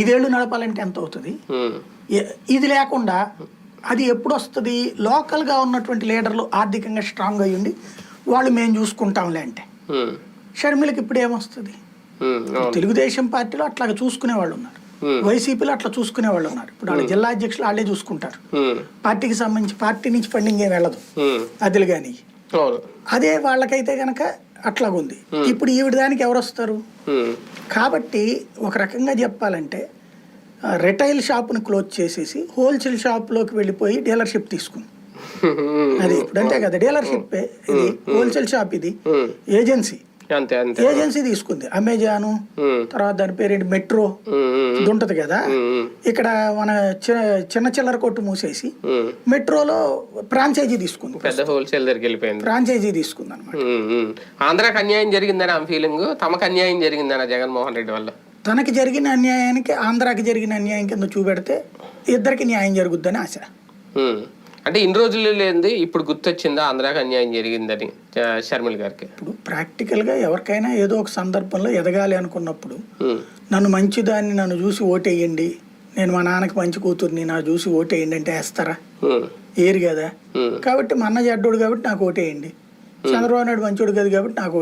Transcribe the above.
ఐదేళ్ళు నడపాలంటే ఎంత అవుతుంది ఇది లేకుండా అది ఎప్పుడు వస్తుంది లోకల్గా ఉన్నటువంటి లీడర్లు ఆర్థికంగా స్ట్రాంగ్ అయ్యి ఉండి వాళ్ళు మేము చూసుకుంటాంలే అంటే. షర్మిలకి ఇప్పుడు ఏమొస్తుంది. తెలుగుదేశం పార్టీలో అట్లాగా చూసుకునే వాళ్ళు ఉన్నారు. వైసీపీలో అట్లా చూసుకునే వాళ్ళు ఉన్నారు ఇప్పుడు వాళ్ళ జిల్లా అధ్యక్షులు వాళ్ళే చూసుకుంటారు. పార్టీకి సంబంధించి పార్టీ నుంచి ఫండింగ్ ఏం వెళ్ళదు. అదిలు కానీ అదే వాళ్ళకైతే కనుక అట్లాగుంది. ఇప్పుడు ఈవిడ దానికి ఎవరు వస్తారు ఉమ్, కాబట్టి ఒక రకంగా చెప్పాలంటే రిటైల్ షాప్ని క్లోజ్ చేసేసి హోల్సేల్ షాప్లోకి వెళ్ళిపోయి డీలర్షిప్ తీసుకుంది ఉమ్, అది ఇప్పుడు అంతే కదా డీలర్షిప్ ఇది హోల్సేల్ షాప్ ఇది. ఏజెన్సీ. అంతే అంతే. ఏజెన్సీ తీసుకుంది. అమెజాను తర్వాత దాని పేరేంటి? మెట్రో. ఉంటది కదా. ఇక్కడ మన చి- చిన్న చిల్లర కొట్టు మూసేసి. మెట్రోలో ఫ్రాంచైజీ తీసుకుంది పెద్ద హోల్సేల్ దగ్గరికి వెళ్ళిపోయింది. ఫ్రాంచైజీ తీసుకుంది అనమాట. ఆంధ్రాకి అన్యాయం జరిగిందని ఆమె ఫీలింగ్ తమకు అన్యాయం జరిగిందన్న జగన్మోహన్ రెడ్డి వల్ల. తనకి జరిగిన అన్యాయానికి ఆంధ్రాకి జరిగిన అన్యాయం కింద చూపెడితే ఇద్దరికి న్యాయం జరుగుద్దని ఆశ. అంటే ఇన్ని రోజులు లేనిది ఇప్పుడు గుర్తొచ్చిందా? ఆంధ్రాకి అన్యాయం జరిగిందని షర్మిల గారికి. ఇప్పుడు ప్రాక్టికల్గా ఎవరికైనా ఏదో ఒక సందర్భంలో ఎదగాలి అనుకున్నప్పుడు నన్ను మంచిదాన్ని నన్ను చూసి ఓటేయండి. నేను మా నాన్నకి మంచి కూతుర్ని నా చూసి ఓటేయండి అంటే వేస్తారా? ఏరు కదా. కాబట్టి మా అన్న చెడ్డోడు కాబట్టి నాకు ఓటేయండి. చంద్రబాబు నాయుడు మంచోడు కదా కాబట్టి నాకు